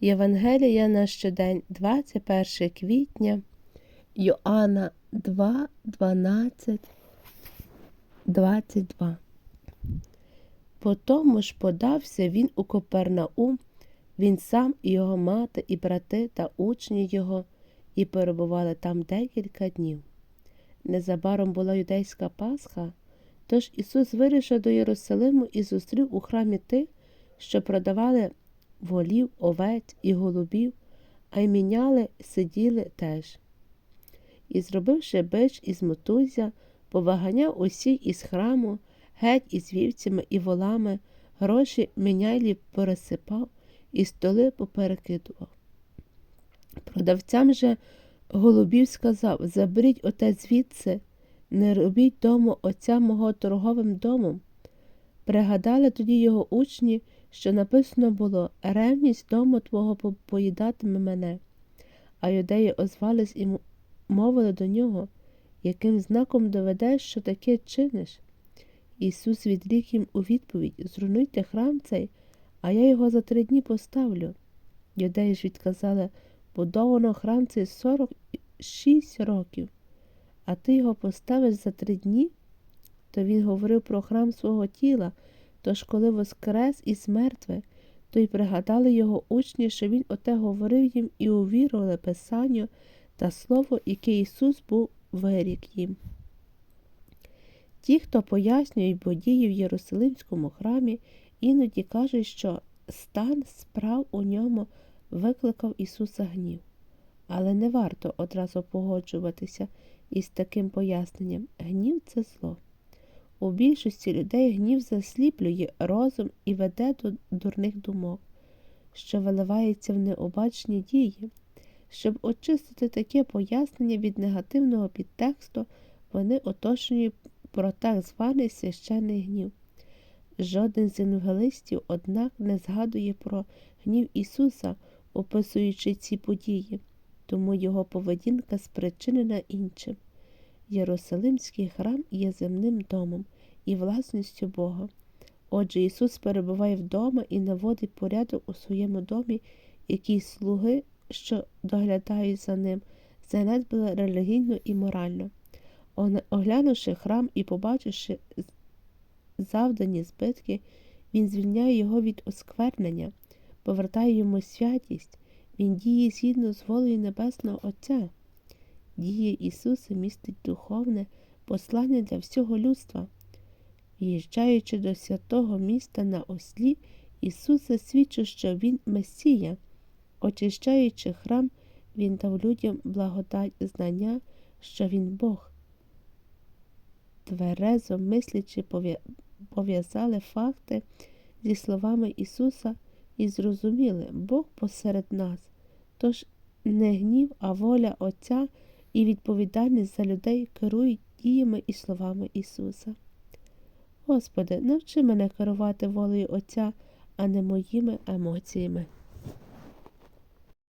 Євангелія на щодень, 21 квітня, Йоанна 2, 12, 22. По тому ж подався він у Копернаум, він сам і його мати, і брати та учні його, і перебували там декілька днів. Незабаром була юдейська Пасха, тож Ісус вирішив до Єрусалиму і зустрів у храмі тих, що продавали волів, овець і голубів, а й міняли, сиділи теж. І, зробивши бич із мотузя, поваганяв усі із храму, геть із вівцями і волами, гроші міняйлі пересипав і столи поперекидував. Продавцям же голубів сказав Заберіть оте звідси, не робіть дому отця мого торговим домом. Пригадали тоді його учні, що написано було ревність дому твого поїдатиме мене. А юдеї озвались і мовили до нього, яким знаком доведеш, що таке чиниш. Ісус відрік їм у відповідь Зруйнуйте храм цей, а я його за три дні поставлю. Юдеї ж відказали будовано храм цей 46 років, а ти його поставиш за три дні? То він говорив про храм свого тіла, тож коли воскрес із мертве, то й пригадали його учні, що він оте говорив їм і увірували Писанню та слово, яке Ісус був вирік їм. Ті, хто пояснюють події в Єрусалимському храмі, іноді кажуть, що стан справ у ньому викликав Ісуса гнів. Але не варто одразу погоджуватися із таким поясненням гнів це зло. У більшості людей гнів засліплює розум і веде до дурних думок, що виливається в необачні дії. Щоб очистити таке пояснення від негативного підтексту, вони оточені про так званий священний гнів. Жоден з евангелистів, однак, не згадує про гнів Ісуса, описуючи ці події, тому його поведінка спричинена іншим. Єрусалимський храм є земним домом і власністю Бога. Отже, Ісус перебуває вдома і наводить порядок у своєму домі, який слуги, що доглядають за ним, занедбали релігійно і морально. Оглянувши храм і побачивши завдані збитки, він звільняє його від осквернення, повертає йому святість, він діє згідно з волею Небесного Отця. Дія Ісуса містить духовне послання для всього людства. В'їжджаючи до святого міста на ослі, Ісус засвідчив, що Він Месія. Очищаючи храм, Він дав людям благодать знання, що Він Бог. Тверезо мислячи, пов'язали факти зі словами Ісуса і зрозуміли Бог посеред нас, тож не гнів, а воля Отця і відповідальність за людей керують діями і словами Ісуса. Господи, навчи мене керувати волею Отця, а не моїми емоціями.